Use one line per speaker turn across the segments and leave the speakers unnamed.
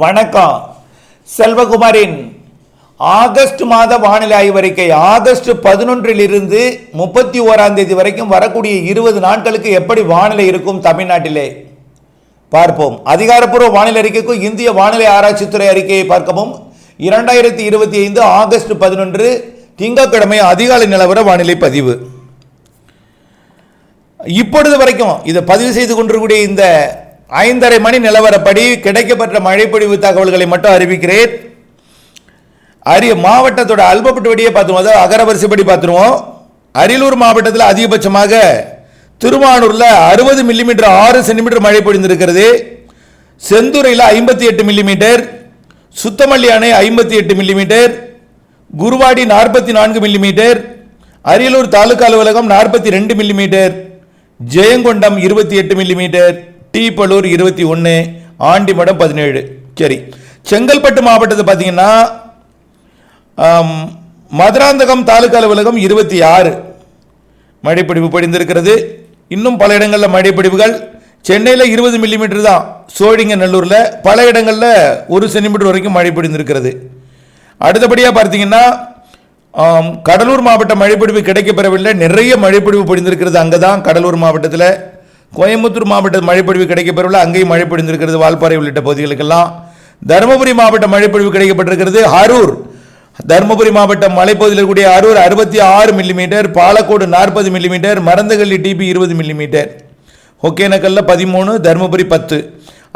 வணக்கம். செல்வகுமாரின் ஆகஸ்ட் மாத வானிலை ஆய்வறிக்கை ஆகஸ்ட் பதினொன்றிலிருந்து முப்பத்தி ஓராம் தேதி வரைக்கும் வரக்கூடிய இருபது நாட்களுக்கு எப்படி வானிலை இருக்கும் தமிழ்நாட்டிலே? பார்ப்போம். அதிகாரப்பூர்வ வானிலை அறிக்கைக்கும் இந்திய வானிலை ஆராய்ச்சித்துறை அறிக்கையை பார்க்கவும். இரண்டாயிரத்தி இருபத்தி ஐந்து ஆகஸ்ட் பதினொன்று திங்கட்கிழமை அதிகாலை நிலவர வானிலை பதிவு. இப்பொழுது வரைக்கும் இதை பதிவு செய்து கொண்டிருக்கக்கூடிய இந்த ஐந்தரை மணி நிலவரப்படி கிடைக்கப்பெற்ற மழைப்பொழிவு தகவல்களை மட்டும் அறிவிக்கிறேன். அரிய மாவட்டத்தோட அல்பப்பட்டு வடியே பார்த்துருவோம். அதாவது அகரவரிசைப்படி பார்த்துருவோம். அரியலூர் மாவட்டத்தில் அதிகபட்சமாக திருவானூரில் அறுபது மில்லிமீட்டர் ஆறு சென்டிமீட்டர் மழை பொழிந்திருக்கிறது. செந்துறையில் ஐம்பத்தி எட்டு மில்லிமீட்டர் சுத்தமல்லி அணை ஐம்பத்தி எட்டு மில்லிமீட்டர் குருவாடி நாற்பத்தி நான்கு மில்லிமீட்டர் அரியலூர் தாலுகா அலுவலகம் நாற்பத்தி ரெண்டு மில்லிமீட்டர் ஜெயங்கொண்டம் இருபத்தி எட்டு மில்லிமீட்டர் டீப்பலூர் இருபத்தி ஒன்று ஆண்டிமடம் பதினேழு. சரி. செங்கல்பட்டு மாவட்டத்தை பார்த்தீங்கன்னா மதுராந்தகம் தாலுகா அலுவலகம் இருபத்தி ஆறு. மழைப்பிடிப்பு படிந்திருக்கிறது இன்னும் பல இடங்களில் மழைப்பிடிப்புகள். சென்னையில் இருபது மில்லிமீட்டர் தான். சோழிங்க நல்லூரில் பல இடங்களில் ஒரு சென்டிமீட்டர் வரைக்கும் மழை பிடிந்திருக்கிறது அடுத்தபடியாக பார்த்தீங்கன்னா கடலூர் மாவட்ட மழைப்பிடிப்பு கிடைக்கப்பெறவில்லை. நிறைய மழைப்பிடிப்பு பொழிந்திருக்கிறது அங்கே தான் கடலூர் மாவட்டத்தில். கோயம்புத்தூர் மாவட்ட மழைப்பொழிவு கிடைக்கப்பெறவில்லை அங்கேயும் மழை பொழிந்திருக்கிறது வால்பாறை உள்ளிட்ட பகுதிகளுக்கெல்லாம். தருமபுரி மாவட்ட மழைப்பொழிவு கிடைக்கப்பட்டிருக்கிறது அரூர் தருமபுரி மாவட்டம் மலைப்பகுதியில் இருக்கக்கூடிய அரூர் அறுபத்தி ஆறு மில்லிமீட்டர் பாலக்கோடு நாற்பது மில்லிமீட்டர் மரந்தகல்லி டிபி இருபது மில்லிமீட்டர் ஒகேனக்கல்ல பதிமூணு தருமபுரி பத்து.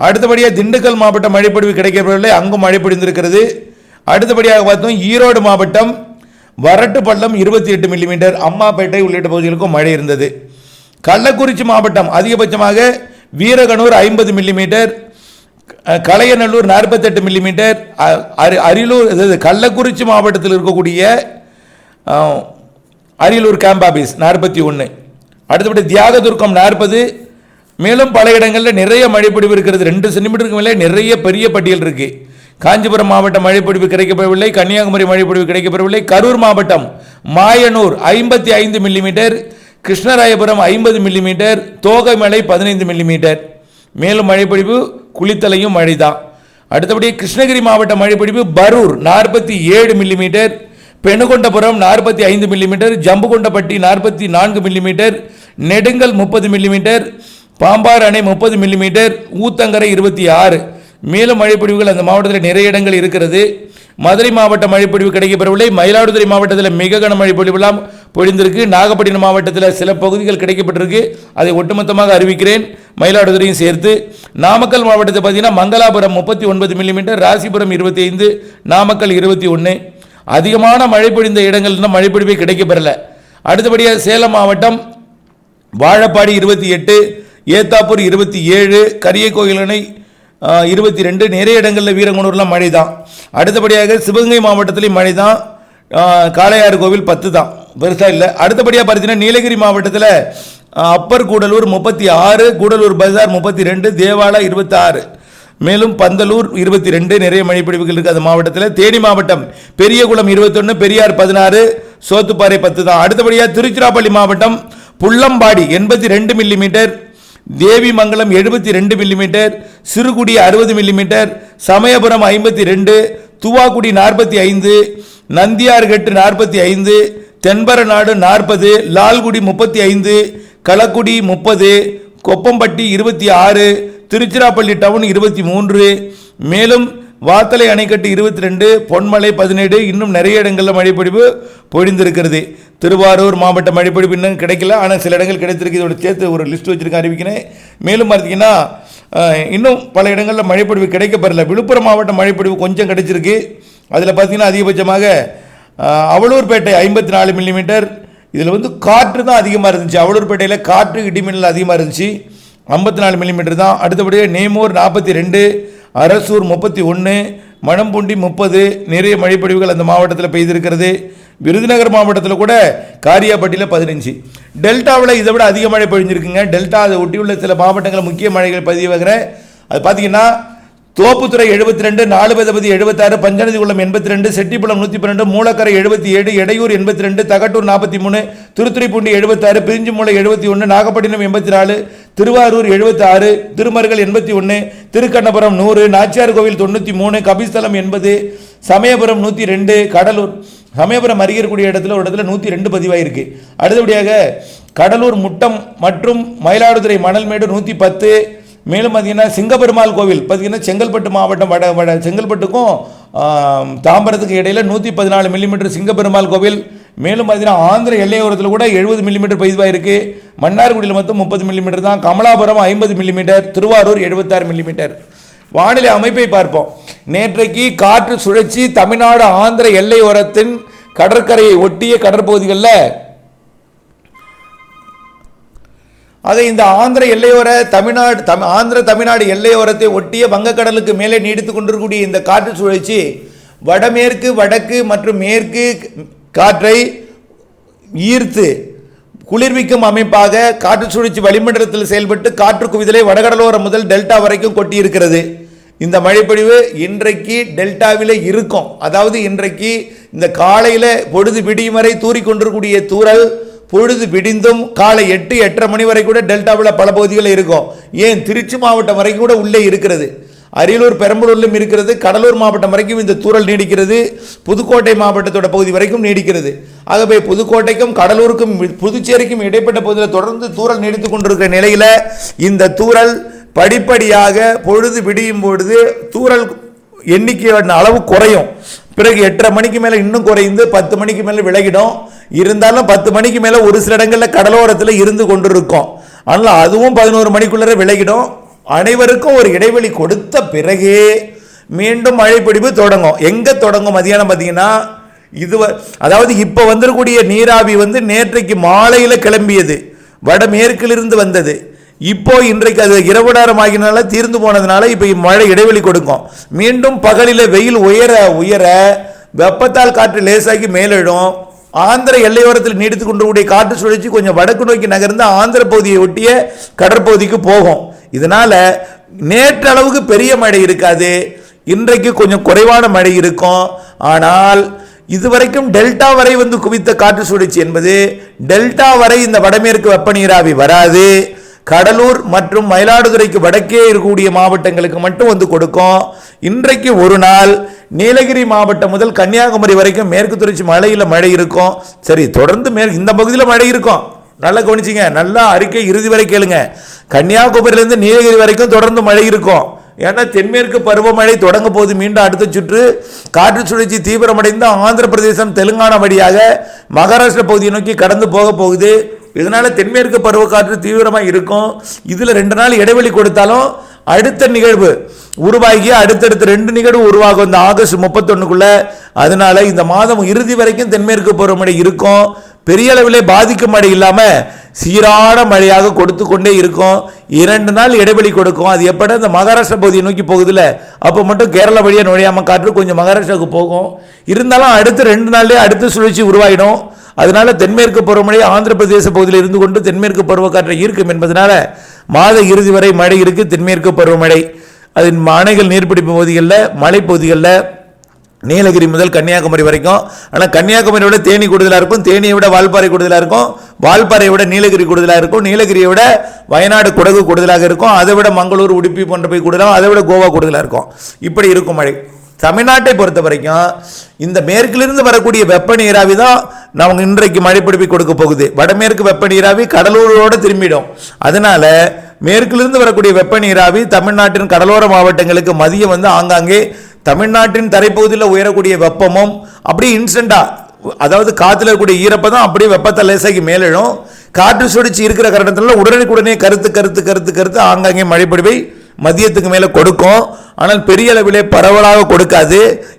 அடுத்தபடியாக திண்டுக்கல் மாவட்ட மழைப்பொழிவு கிடைக்கப்படவில்லை அங்கும் மழை பொழிந்திருக்கிறது அடுத்தபடியாக பார்த்தோம் ஈரோடு மாவட்டம் வரட்டு பள்ளம் இருபத்தி எட்டு மில்லிமீட்டர் அம்மாப்பேட்டை உள்ளிட்ட பகுதிகளுக்கும் மழை இருந்தது. கள்ளக்குறிச்சி மாவட்டம் அதிகபட்சமாக வீரகனூர் ஐம்பது மில்லிமீட்டர் கலையநல்லூர் நாற்பத்தெட்டு மில்லிமீட்டர் அ- அரி- அரியலூர் அதாவது கள்ளக்குறிச்சி மாவட்டத்தில் இருக்கக்கூடிய அரியலூர் கேம்ப் ஆஃபீஸ் நாற்பத்தி ஒன்று அடுத்தபடி தியாகதுர்க்கம் நாற்பது. மேலும் பல இடங்களில் நிறைய மழைப்பொடிவு இருக்கிறது. ரெண்டு சென்டிமீட்டருக்கு மேலே நிறைய பெரிய பட்டியல் இருக்குது காஞ்சிபுரம் மாவட்டம் மழைப்பிடிவு கிடைக்கப்பெறவில்லை. கன்னியாகுமரி மழைப்பொடிவு கிடைக்கப்பெறவில்லை. கரூர் மாவட்டம் மாயனூர் ஐம்பத்தி ஐந்து மில்லிமீட்டர் கிருஷ்ணராயபுரம் ஐம்பது மில்லிமீட்டர் தோகைமலை பதினைந்து மில்லிமீட்டர். மேலும் மழைப்பொழிவு குளித்தலையும் மழைதான். அடுத்தபடி கிருஷ்ணகிரி மாவட்ட மழைப்பொழிவு பரூர் நாற்பத்தி ஏழு மில்லிமீட்டர் பெணுகொண்டபுரம் நாற்பத்தி ஐந்து மில்லிமீட்டர் ஜம்புகொண்டப்பட்டி நாற்பத்தி நான்கு மில்லிமீட்டர் நெடுங்கல் முப்பது மில்லிமீட்டர் பாம்பார் அணை முப்பது மில்லிமீட்டர் ஊத்தங்கரை இருபத்தி ஆறு. மேலும் மழைப்பொழிவுகள் அந்த மாவட்டத்தில் நிறைய இடங்கள் இருக்கிறது. மதுரை மாவட்ட மழைப்பொழிவு கிடைக்கப்பெறவில்லை. மயிலாடுதுறை மாவட்டத்தில் மிக கன மழை பொழிவுலாம் பொழிந்திருக்கு. நாகப்பட்டினம் மாவட்டத்தில் சில பகுதிகள் கிடைக்கப்பட்டிருக்கு அதை ஒட்டுமொத்தமாக அறிவிக்கிறேன். மயிலாடுதுறையும் சேர்த்து நாமக்கல் மாவட்டத்தை பார்த்தீங்கன்னா மங்களாபுரம் முப்பத்தி ஒன்பது மில்லிமீட்டர் ராசிபுரம் இருபத்தி ஐந்து நாமக்கல் இருபத்தி ஒன்று அதிகமான மழை பொழிந்த இடங்கள் இன்னும் மழைப்பொழிவே கிடைக்கப்பெறல. அடுத்தபடியாக சேலம் மாவட்டம் வாழப்பாடி இருபத்தி எட்டு ஏத்தாப்பூர் இருபத்தி ஏழு கரியக்கோயில் இருபத்தி ரெண்டு நிறைய இடங்களில் வீரங்குனூர்லாம் மழை தான் அடுத்தபடியாக சிவகங்கை மாவட்டத்திலையும் மழை தான் காளையாறு கோவில் பத்து தான் பெருசாக இல்லை. அடுத்தபடியாக பார்த்தீங்கன்னா நீலகிரி மாவட்டத்தில் அப்பர் கூடலூர் முப்பத்தி ஆறு கூடலூர் பஜார் முப்பத்தி ரெண்டு தேவாலா இருபத்தி ஆறு. மேலும் பந்தலூர் இருபத்தி ரெண்டு நிறைய மழைப்பிடிவுகள் இருக்குது அந்த மாவட்டத்தில். தேனி மாவட்டம் பெரியகுளம் இருபத்தொன்று பெரியார் பதினாறு சோத்துப்பாறை பத்து தான் அடுத்தபடியாக திருச்சிராப்பள்ளி மாவட்டம் புள்ளம்பாடி எண்பத்தி ரெண்டு மில்லிமீட்டர் தேவிமங்கலம் எழுபத்தி ரெண்டு மில்லிமீட்டர் சிறுகுடி அறுபது மில்லிமீட்டர் சமயபுரம் ஐம்பத்தி ரெண்டு துவாக்குடி நாற்பத்தி ஐந்து நந்தியார்கட்டு நாற்பத்தி ஐந்து தென்பரநாடு நாற்பது லால்குடி முப்பத்தி ஐந்து கலக்குடி முப்பது கொப்பம்பட்டி இருபத்தி ஆறு திருச்சிராப்பள்ளி டவுன் இருபத்தி மூன்று மேலும் வாத்தலை அணைக்கட்டு இருபத்தி ரெண்டு பொன்மலை பதினேழு இன்னும் நிறைய இடங்களில் மழைப்பிடிப்பு பொழிந்திருக்கிறது. திருவாரூர் மாவட்ட மழைப்பிடிப்பு இன்னும் கிடைக்கல. ஆனால் சில இடங்கள் கிடைத்திருக்கு. இதோட சேர்த்து ஒரு லிஸ்ட் வச்சுருக்கேன் அறிவிக்கிறேன். மேலும் பார்த்தீங்கன்னா இன்னும் பல இடங்களில் மழைப்பொழிவு கிடைக்கப்பெறல. விழுப்புரம் மாவட்ட மழைப்பொழிவு கொஞ்சம் கிடைச்சிருக்கு. அதில் பார்த்தீங்கன்னா அதிகபட்சமாக அவலூர்பேட்டை ஐம்பத்தி நாலு மில்லிமீட்டர். இதில் வந்து காற்று தான் அதிகமாக இருந்துச்சு. அவலூர்பேட்டையில் காற்று இடிமின்னல் அதிகமாக இருந்துச்சு. ஐம்பத்தி நாலு மில்லிமீட்டர் தான். அடுத்தபடியாக நேமூர் நாற்பத்தி ரெண்டு அரசூர் முப்பத்தி ஒன்று மணம்பூண்டி முப்பது நிறைய மழைப்பொழிவுகள் அந்த மாவட்டத்தில் பெய்திருக்கிறது. விருதுநகர் மாவட்டத்தில் கூட காரியாபட்டியில் பதினஞ்சு. டெல்டாவில் இதை விட அதிக மழை பொழிஞ்சிருக்குங்க. டெல்டா அதை ஒட்டியுள்ள சில மாவட்டங்களில் முக்கிய மழைகள் பதிவாகிற அது பார்த்தீங்கன்னா தோப்புத்துறை எழுபத்தி ரெண்டு நாலுபதபதி எழுபத்தாறு பஞ்சநதி குளம் எண்பத்தி ரெண்டு செட்டிப்புளம் நூற்றி பன்னெண்டு மூலக்கரை எழுபத்தி ஏழு எடையூர் எண்பத்தி ரெண்டு தகட்டூர் நாற்பத்தி மூணு திருத்துறைப்பூண்டி எழுபத்தாறு பிரிஞ்சுமூலை எழுபத்தி ஒன்று நாகப்பட்டினம் எண்பத்தி நாலு திருவாரூர் எழுபத்தி ஆறு திருமருகல் எண்பத்தி ஒன்று திருக்கண்ணபுரம் நூறு நாச்சியார் கோவில் தொண்ணூற்றி மூணு கபிஸ்தலம் எண்பது சமயபுரம் நூற்றி ரெண்டு கடலூர் சமயபுரம் அருகே இருக்கக்கூடிய இடத்துல ஒரு இடத்துல நூற்றி ரெண்டு பதிவாயிருக்கு. அடுத்தபடியாக கடலூர் முட்டம் மற்றும் மயிலாடுதுறை மணல்மேடு நூற்றி பத்து மேலும் பார்த்தீங்கன்னா சிங்கப்பெருமாள் கோவில் பார்த்தீங்கன்னா செங்கல்பட்டு மாவட்டம் வட வட செங்கல்பட்டுக்கும் தாம்பரத்துக்கு இடையில் நூற்றி பதினாலு மில்லிமீட்டர் சிங்கப்பெருமாள் கோவில். மேலும் பார்த்தீங்கன்னா ஆந்திர எல்லையோரத்தில் கூட எழுபது மில்லிமீட்டர் பதிவாக இருக்குது மன்னார்குடியில் மொத்தம் முப்பது மில்லிமீட்டர் தான். கமலாபுரம் ஐம்பது மில்லிமீட்டர் திருவாரூர் எழுபத்தாறு மில்லிமீட்டர் வானிலை அமைப்பை பார்ப்போம். நேற்றைக்கு காற்று சுழற்சி தமிழ்நாடு ஆந்திர எல்லையோரத்தின் கடற்கரையை ஒட்டிய கடற்பகுதிகளில் அதை இந்த ஆந்திர எல்லையோர தமிழ்நாடு தமி ஆந்திர தமிழ்நாடு எல்லையோரத்தை ஒட்டிய வங்கக்கடலுக்கு மேலே நீடித்து கொண்டிருக்கக்கூடிய இந்த காற்று சுழற்சி வடமேற்கு வடக்கு மற்றும் மேற்கு காற்றை ஈர்த்து குளிர்விக்கும் அமைப்பாக காற்று சுழற்சி வளிமண்டலத்தில் செயல்பட்டு காற்று குவிதலை வடகடலோரம் முதல் டெல்டா வரைக்கும் கொட்டியிருக்கிறது. இந்த மழைப்பொழிவு இன்றைக்கு டெல்டாவில் இருக்கும். அதாவது இன்றைக்கு இந்த காலையில் பொழுது விடியும் வரை தூறிக் தூரல் பொழுது விடிந்தும் காலை எட்டு எட்டரை மணி வரை கூட டெல்டாவில் பல பகுதிகளில் இருக்கும். ஏன்? திருச்சி மாவட்டம் வரைக்கும் கூட உள்ளே இருக்கிறது. அரியலூர் பெரம்பலூர்லையும் இருக்கிறது. கடலூர் மாவட்டம் வரைக்கும் இந்த தூரல் நீடிக்கிறது. புதுக்கோட்டை மாவட்டத்தோட பகுதி வரைக்கும் நீடிக்கிறது. ஆகவே புதுக்கோட்டைக்கும் கடலூருக்கும் புதுச்சேரிக்கும் இடைப்பட்ட பகுதியில் தொடர்ந்து தூரல் நீடித்து கொண்டிருக்கிற நிலையில் இந்த தூரல் படிப்படியாக பொழுது விடியும் பொழுது தூறல் எண்ணிக்கையோட அளவு குறையும். பிறகு எட்டரை மணிக்கு மேலே இன்னும் குறைந்து பத்து மணிக்கு மேலே விலகிடும். இருந்தாலும் பத்து மணிக்கு மேலே ஒரு சில இடங்களில் கடலோரத்தில் இருந்து கொண்டிருக்கும். ஆனால் அதுவும் பதினோரு மணிக்குள்ளே விலகிடும். அனைவருக்கும் ஒரு இடைவெளி கொடுத்த பிறகே மீண்டும் மழைப்பிடிப்பு தொடங்கும். எங்கே தொடங்கும் மதியானம் பார்த்தீங்கன்னா இது வ- அதாவது இப்போ வந்துடக்கூடிய நீராவி வந்து நேற்றைக்கு மாலையில் கிளம்பியது. வடமேற்கிலிருந்து வந்தது. இப்போ இன்றைக்கு அது இரவு நேரம் ஆகினால தீர்ந்து போனதுனால இப்போ மழை இடைவெளி கொடுக்கும் மீண்டும் பகலில் வெயில் உயர உயர வெப்பத்தால் காற்று லேசாகி மேலிடும் ஆந்திர எல்லையோரத்தில் நீடித்து கொண்டிருக்கக்கூடிய காற்று சுழற்சி கொஞ்சம் வடக்கு நோக்கி நகர்ந்து ஆந்திர பகுதியை ஒட்டிய கடற்பகுதிக்கு போகும். இதனால நேற்று அளவுக்கு பெரிய மழை இருக்காது. இன்றைக்கு கொஞ்சம் குறைவான மழை இருக்கும். ஆனால் இதுவரைக்கும் டெல்டா வரை வந்து குவித்த காற்று சுழற்சி என்பது டெல்டா வரை இந்த வடமேற்கு வெப்பநீராவி வராது. கடலூர் மற்றும் மயிலாடுதுறைக்கு வடக்கே இருக்கக்கூடிய மாவட்டங்களுக்கு மட்டும் வந்து கொடுக்கும். இன்றைக்கு ஒரு நாள் நீலகிரி மாவட்டம் முதல் கன்னியாகுமரி வரைக்கும் மேற்கு தொடர்ச்சி மலையில் மழை இருக்கும். சரி தொடர்ந்து மேற்கு இந்த பகுதியில் மழை இருக்கும். நல்லா கவனிச்சிங்க நல்லா அறிக்கை இறுதி வரை கேளுங்க. கன்னியாகுமரியிலேருந்து நீலகிரி வரைக்கும் தொடர்ந்து மழை இருக்கும். ஏன்னா தென்மேற்கு பருவமழை தொடங்க போது மீண்டும் அடுத்த சுற்று. காற்று சுழற்சி தீவிரமடைந்து ஆந்திர பிரதேசம் தெலுங்கானா வழியாக மகாராஷ்டிரா பகுதியை நோக்கி கடந்து போக போகுது. இதனால் தென்மேற்கு பருவக்காற்று தீவிரமாக இருக்கும். இதில் ரெண்டு நாள் இடைவெளி கொடுத்தாலும் அடுத்த நிகழ்வு உருவாகி அடுத்தடுத்த ரெண்டு நிகழ்வு உருவாகும். இந்த ஆகஸ்ட் முப்பத்தொன்னுக்குள்ள. அதனால இந்த மாதம் இறுதி வரைக்கும் தென்மேற்கு பருவமழை இருக்கும். பெரிய அளவிலே பாதிக்கும் மழை இல்லாமல் சீரான மழையாக கொடுத்து கொண்டே இருக்கும். இரண்டு நாள் இடைவெளி கொடுக்கும். அது எப்படா இந்த மகாராஷ்டிரா பகுதியை நோக்கி போகுதுல அப்போ மட்டும் கேரளா வழியாக நுழையாமல் காற்று கொஞ்சம் மகாராஷ்டிராவுக்கு போகும். இருந்தாலும் அடுத்த ரெண்டு நாள்லேயே அடுத்த சுழற்சி உருவாகிடும் அதனால தென்மேற்கு பருவமழை ஆந்திர பிரதேச பகுதியில் இருந்து கொண்டு தென்மேற்கு பருவக்காற்றை ஈர்க்கும் என்பதனால மாத இறுதி வரை மழை இருக்கு தென்மேற்கு பருவமழை. அதன் அணைகள் நீர்பிடிப்பு பகுதிகளில் மலைப்பகுதிகளில் நீலகிரி முதல் கன்னியாகுமரி வரைக்கும். ஆனால் கன்னியாகுமரியை விட தேனி கூடுதலாக இருக்கும் தேனியை விட வால்பாறை கூடுதலாக இருக்கும் வால்பாறையை விட நீலகிரி கூடுதலாக இருக்கும் நீலகிரியை விட வயநாடு குடகு கூடுதலாக இருக்கும் அதை விட மங்களூர் உடுப்பி போன்ற போய் கூடுதலாக அதை விட கோவா கூடுதலாக இருக்கும். இப்படி இருக்கும் மழை. தமிழ்நாட்டை பொறுத்த வரைக்கும் இந்த மேற்கிலிருந்து வரக்கூடிய வெப்ப நீராவி தான் நமக்கு இன்றைக்கு மழைப்பிடிப்பை கொடுக்க போகுது. வடமேற்கு வெப்ப நீராவி கடலூரோடு திரும்பிடும். அதனால மேற்கிலிருந்து வரக்கூடிய வெப்ப நீராவி தமிழ்நாட்டின் கடலோர மாவட்டங்களுக்கு மதியம் வந்து ஆங்காங்கே தமிழ்நாட்டின் தரைப்பகுதியில் உயரக்கூடிய வெப்பமும் அப்படியே இன்ஸ்டண்டா அதாவது காற்றுல இருக்கக்கூடிய ஈரப்பதம் அப்படியே வெப்பத்தை லேசாக்கி மேலிடும். காற்று சுடிச்சு இருக்கிற காரணத்தினால உடனுக்குடனே கருத்து கருத்து கருத்து கருத்து ஆங்காங்கே மழைப்பிடிவை மதியத்துக்கு மேலே கொடுக்கும். ஆனால் பெரிய அளவிலே பரவலாக கொடுக்காது.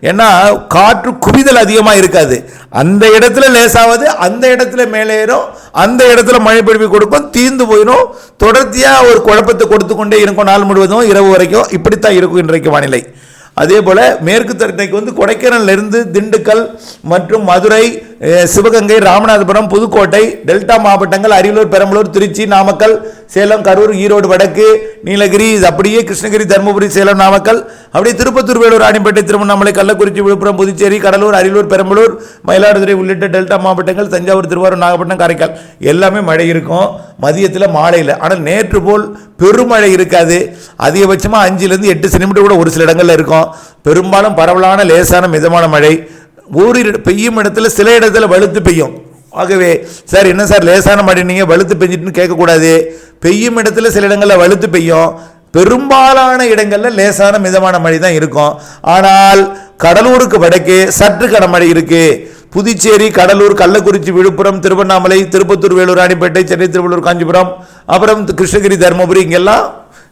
ஏன்னா காற்று குவிதல் அதிகமாக இருக்காது. அந்த இடத்துல லேசாவது அந்த இடத்துல மேலே ஏறும். அந்த இடத்துல மழை பொழிவு கொடுக்கும். தீர்ந்து போயிடும். தொடர்ச்சியாக ஒரு குழப்பத்தை கொடுத்து கொண்டே இருக்கும் நாள் முழுவதும் இரவு வரைக்கும். இப்படித்தான் இருக்கும் இன்றைக்கு வானிலை. அதே போல் மேற்கு தரட்டைக்கு வந்து கொடைக்கானலிருந்து திண்டுக்கல் மற்றும் மதுரை சிவகங்கை ராமநாதபுரம் புதுக்கோட்டை டெல்டா மாவட்டங்கள் அரியலூர் பெரம்பலூர் திருச்சி நாமக்கல் சேலம் கரூர் ஈரோடு வடக்கு நீலகிரி இது அப்படியே கிருஷ்ணகிரி தருமபுரி சேலம் நாமக்கல். அப்படியே திருப்பத்தூர் வேலூர் ராணிப்பேட்டை திருவண்ணாமலை கள்ளக்குறிச்சி விழுப்புரம் புதுச்சேரி கடலூர் அரியலூர் பெரம்பலூர் மயிலாடுதுறை உள்ளிட்ட டெல்டா மாவட்டங்கள் தஞ்சாவூர் திருவாரூர் நாகப்பட்டினம் காரைக்கால். எல்லாமே மழை இருக்கும். மதியத்தில் மாலையில். ஆனால் நேற்று போல் பெருமழை இருக்காது. அதிகபட்சமாக அஞ்சுலேருந்து எட்டு சென்டிமீட்டர் கூட ஒரு சில இடங்களில் இருக்கும். பெரும்பாலும் பரவலான லேசான மிதமான மழை. ஓரிரு பெய்யும் இடத்துல சில இடத்துல வலுத்து பெய்யும். ஆகவே சார் என்ன சார் லேசான மழை நீங்கள் வலுத்து பெஞ்சிட்டுன்னு கேட்கக்கூடாது. பெய்யும் இடத்துல சில இடங்களில் வலுத்து பெய்யும். பெரும்பாலான இடங்களில் லேசான மிதமான மழை தான் இருக்கும். ஆனால் கடலூருக்கு வடக்கே சற்று கனமழை இருக்குது புதுச்சேரி கடலூர் கள்ளக்குறிச்சி விழுப்புரம் திருவண்ணாமலை திருப்பத்தூர் வேலூர் ராணிப்பேட்டை சென்னை திருவள்ளூர் காஞ்சிபுரம் அப்புறம் கிருஷ்ணகிரி தருமபுரி இங்கெல்லாம்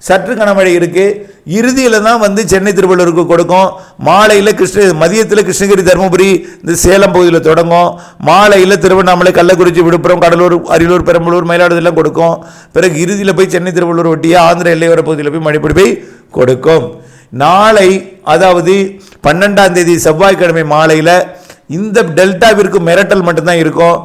சற்று கனமழை இருக்குது இறுதியில் தான் வந்து சென்னை திருவள்ளூருக்கு கொடுக்கும். மாலையில் கிருஷ்ண மதியத்தில் கிருஷ்ணகிரி தருமபுரி இந்த சேலம் பகுதியில் தொடங்கும். மாலையில் திருவண்ணாமலை கள்ளக்குறிச்சி விழுப்புரம் கடலூர் அரியலூர் பெரம்பலூர் மயிலாடுதுறைலாம் கொடுக்கும். பிறகு இறுதியில் போய் சென்னை திருவள்ளூர் ஒட்டிய ஆந்திர எல்லையோர பகுதியில் போய் மழைப்பொழி போய் கொடுக்கும். நாளை அதாவது பன்னெண்டாம் தேதி செவ்வாய்க்கிழமை மாலையில் இந்த டெல்டாவிற்கு மிரட்டல் மட்டும்தான் இருக்கும்.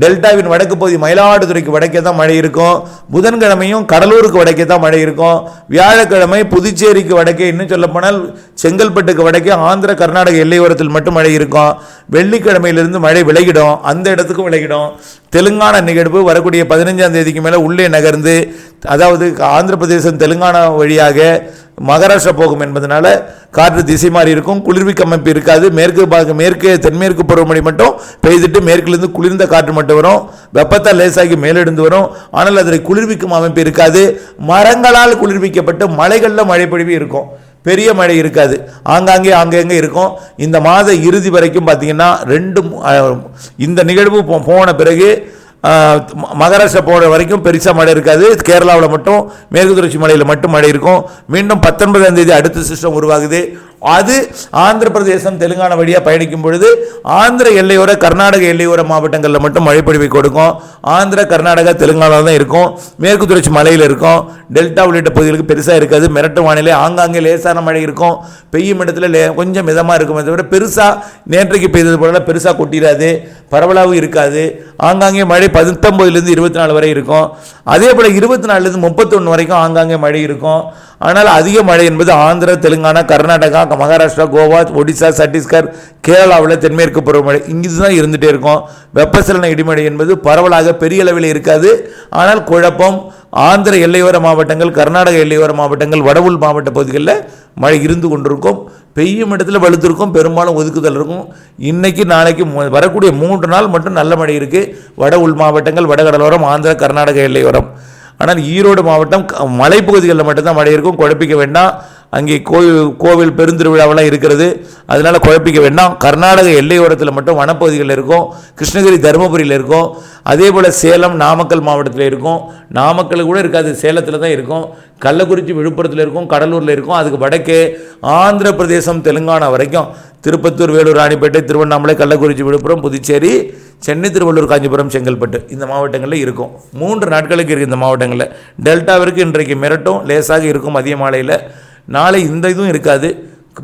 டெல்டாவின் வடக்கு பகுதி மயிலாடுதுறைக்கு வடக்கே தான் மழை இருக்கும். புதன்கிழமையும் கடலூருக்கு வடக்கே தான் மழை இருக்கும். வியாழக்கிழமை புதுச்சேரிக்கு வடக்கே இன்னும் சொல்லப்போனால் செங்கல்பட்டுக்கு வடக்கே ஆந்திர கர்நாடக எல்லையோரத்தில் மட்டும் மழை இருக்கும். வெள்ளிக்கிழமையிலிருந்து மழை விலகிடும். அந்த இடத்துக்கும் விலகிடும். தெலுங்கானா நிகழ்வு வரக்கூடிய பதினஞ்சாம் தேதிக்கு மேலே உள்ளே நகர்ந்து அதாவது ஆந்திர பிரதேசம் தெலுங்கானா வழியாக மகாராஷ்டிரா போகும் என்பதனால காற்று திசை மாறி இருக்கும் குளிர்விக்க அமைப்பு இருக்காது. மேற்கு பாக மேற்கு தென்மேற்கு பருவமழை மட்டும் பெய்துட்டு மேற்கிலிருந்து குளிர்ந்த காற்று மட்டும் வரும். வெப்பத்தால் லேசாகி மேலெடுந்து வரும். ஆனால் அதில் குளிர்விக்கும் அமைப்பு இருக்காது. மரங்களால் குளிர்விக்கப்பட்டு மலைகளில் மழை பொழிவு இருக்கும். பெரிய மழை இருக்காது. ஆங்காங்கே ஆங்காங்கே இருக்கும். இந்த மாத இறுதி வரைக்கும் பார்த்தீங்கன்னா ரெண்டு இந்த நிகழ்வு போ- போன பிறகு மகாராஷ்டிரா போகிற வரைக்கும் பெருசாக மழை இருக்காது. கேரளாவில் மட்டும் மேற்கு தொடர்ச்சி மலையில் மட்டும் மழை இருக்கும். மீண்டும் பத்தொன்பதாம் தேதி அடுத்த சிஸ்டம் உருவாகுது. அது ஆந்திர பிரதேசம் தெலுங்கானா வழியாக பயணிக்கும் பொழுது ஆந்திர எல்லையோர கர்நாடக எல்லையோர மாவட்டங்களில் மட்டும் மழைப்பொழிவை கொடுக்கும். ஆந்திர கர்நாடகா தெலுங்கானா தான் இருக்கும். மேற்கு தொடர்ச்சி மலையில் இருக்கும். டெல்டா உள்ளிட்ட பகுதிகளுக்கு பெருசாக இருக்காது. மிரட்டு வானிலை ஆங்காங்கே லேசான மழை இருக்கும். பெய்யும் இடத்துல லே கொஞ்சம் மிதமாக இருக்குமே. தவிர பெருசாக நேற்றைக்கு பெய்தது போல பெருசாக கொட்டிடாது பரவலாகவும் இருக்காது. ஆங்காங்கே மழை பத்தொம்போதுலேருந்து இருபத்தி நாலு வரை இருக்கும். அதே போல் இருபத்தி நாலுலேருந்து முப்பத்தொன்று வரைக்கும் ஆங்காங்கே மழை இருக்கும். ஆனால் அதிக மழை என்பது ஆந்திரா தெலுங்கானா கர்நாடகா மகாராஷ்டிரா கோவா ஒடிசா சத்தீஸ்கர் கேரளாவில் தென்மேற்கு பருவமழை இங்கே தான் இருந்துகிட்டே இருக்கும். வெப்பசலன இடிமழை என்பது பரவலாக பெரிய அளவில் இருக்காது. ஆனால் குழப்பம் ஆந்திர எல்லையோர மாவட்டங்கள் கர்நாடக எல்லையோர மாவட்டங்கள் வடவுள் மாவட்ட பகுதிகளில் மழை இருந்து கொண்டிருக்கும். பெய்யும் இடத்துல வலுத்திருக்கும். பெரும்பாலும் ஒதுக்குதல் இருக்கும். இன்றைக்கி நாளைக்கு வரக்கூடிய மூன்று நாள் மட்டும் நல்ல மழை இருக்குது வட உள் மாவட்டங்கள் வடகடலோரம் ஆந்திர கர்நாடக எல்லையோரம். ஆனால் ஈரோடு மாவட்டம் க- மலைப்பகுதிகளில் மட்டும்தான் மழை இருக்கும். குழப்பிக்க வேண்டாம். அங்கே கோவில் கோவில் பெருந்திருவிழாவெல்லாம் இருக்கிறது. அதனால் குழப்பிக்க வேண்டாம். கர்நாடக எல்லையோரத்தில் மட்டும் வனப்பகுதிகளில் இருக்கும். கிருஷ்ணகிரி தருமபுரியில் இருக்கும். அதே போல் சேலம் நாமக்கல் மாவட்டத்தில் இருக்கும். நாமக்கல் கூட இருக்காது. சேலத்தில் தான் இருக்கும். கள்ளக்குறிச்சி விழுப்புரத்தில் இருக்கும். கடலூரில் இருக்கும். அதுக்கு வடக்கே ஆந்திர பிரதேசம் தெலுங்கானா வரைக்கும். திருப்பத்தூர் வேலூர் ராணிப்பேட்டை திருவண்ணாமலை கள்ளக்குறிச்சி விழுப்புரம் புதுச்சேரி சென்னை திருவள்ளூர் காஞ்சிபுரம் செங்கல்பட்டு இந்த மாவட்டங்களில் இருக்கும். மூன்று நாட்களுக்கு இருக்குது இந்த மாவட்டங்களில். டெல்டாவிற்கு இன்றைக்கு மிரட்டும் லேசாக இருக்கும் மதிய மாலையில். நாளை இந்த இதுவும் இருக்காது.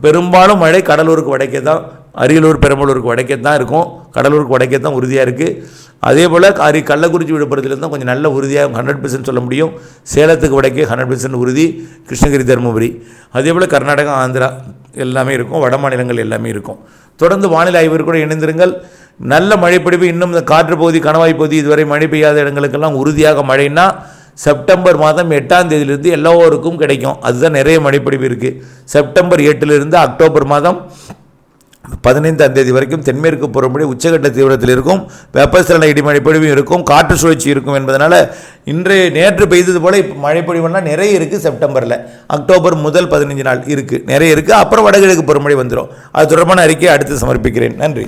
பெரும்பாலும் மழை கடலூருக்கு வடக்கே தான் அரியலூர் பெரம்பலூருக்கு வடக்கே தான் இருக்கும். கடலூருக்கு வடக்கே தான் உறுதியாக இருக்குது அதே போல் அரி கள்ளக்குறிச்சி விழுப்புரத்தில் தான் கொஞ்சம் நல்ல உறுதியாக ஹண்ட்ரட் பர்சன்ட் சொல்ல முடியும். சேலத்துக்கு வடக்கே ஹண்ட்ரட் பர்சன்ட் உறுதி. கிருஷ்ணகிரி தருமபுரி. அதே போல் கர்நாடகா ஆந்திரா எல்லாமே இருக்கும். வட மாநிலங்கள் எல்லாமே இருக்கும். தொடர்ந்து வானிலை ஆய்வு கூட இணைந்திருங்கள். நல்ல மழைப்பொழிவு. இன்னும் இந்த காற்று பகுதி கணவாய் பகுதி இதுவரை மழை பெய்யாத இடங்களுக்கெல்லாம் உறுதியாக மழைன்னா செப்டம்பர் மாதம் எட்டாம் தேதியிலிருந்து எல்லோருக்கும் கிடைக்கும். அதுதான் நிறைய மழைப்பிடிப்பு இருக்குது செப்டம்பர் எட்டிலிருந்து அக்டோபர் மாதம் பதினைந்தாம் தேதி வரைக்கும் தென்மேற்கு புறப்படி உச்சகட்ட தீவிரத்தில் இருக்கும். வெப்பசலன இடிமழை பொழிவும் இருக்கும். காற்று சுழற்சி இருக்கும் என்பதனால் இன்றைய நேற்று பெய்தது போல இப்போ மழை பொழிவுலாம் நிறைய இருக்குது செப்டம்பரில். அக்டோபர் முதல் பதினஞ்சு நாள் இருக்குது நிறைய இருக்குது அப்புறம் வடகிழக்கு பருவமழை வந்துடும் அது தொடர்பான அறிக்கையை அடுத்து சமர்ப்பிக்கிறேன். நன்றி.